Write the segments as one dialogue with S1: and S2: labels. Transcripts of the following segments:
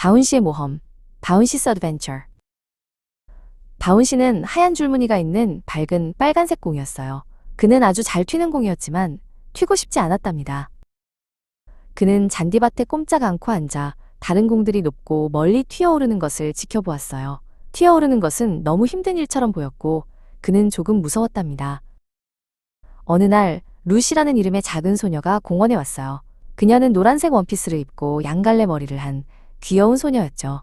S1: 바운 씨의 모험, 바운 씨스 어드벤처. 바운 씨는 하얀 줄무늬가 있는 밝은 빨간색 공이었어요. 그는 아주 잘 튀는 공이었지만 튀고 싶지 않았답니다. 그는 잔디밭에 꼼짝 않고 앉아 다른 공들이 높고 멀리 튀어오르는 것을 지켜보았어요. 튀어오르는 것은 너무 힘든 일처럼 보였고 그는 조금 무서웠답니다. 어느 날 루시라는 이름의 작은 소녀가 공원에 왔어요. 그녀는 노란색 원피스를 입고 양갈래 머리를 한 귀여운 소녀였죠.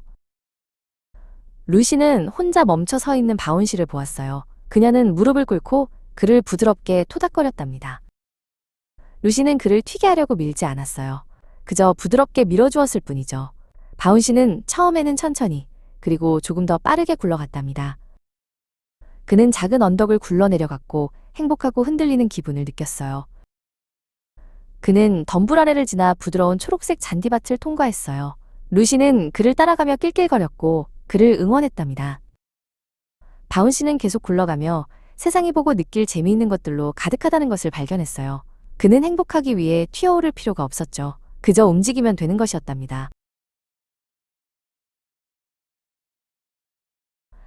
S1: 루시는 혼자 멈춰 서 있는 바운 씨를 보았어요. 그녀는 무릎을 꿇고 그를 부드럽게 토닥거렸답니다. 루시는 그를 튀게 하려고 밀지 않았어요. 그저 부드럽게 밀어주었을 뿐이죠. 바운 씨는 처음에는 천천히, 그리고 조금 더 빠르게 굴러갔답니다. 그는 작은 언덕을 굴러내려갔고 행복하고 흔들리는 기분을 느꼈어요. 그는 덤불 아래를 지나 부드러운 초록색 잔디밭을 통과했어요. 루시는 그를 따라가며 낄낄거렸고 그를 응원했답니다. 바운 씨는 계속 굴러가며 세상이 보고 느낄 재미있는 것들로 가득하다는 것을 발견했어요. 그는 행복하기 위해 튀어오를 필요가 없었죠. 그저 움직이면 되는 것이었답니다.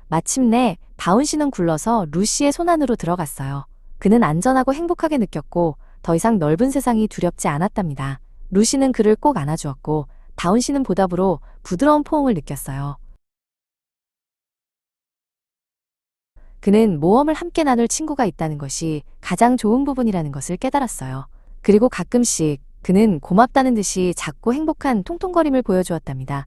S1: 마침내 바운 씨는 굴러서 루시의 손 안으로 들어갔어요. 그는 안전하고 행복하게 느꼈고 더 이상 넓은 세상이 두렵지 않았답니다. 루시는 그를 꼭 안아주었고 다운 씨는 보답으로 부드러운 포옹을 느꼈어요. 그는 모험을 함께 나눌 친구가 있다는 것이 가장 좋은 부분이라는 것을 깨달았어요. 그리고 가끔씩 그는 고맙다는 듯이 작고 행복한 통통거림을 보여주었답니다.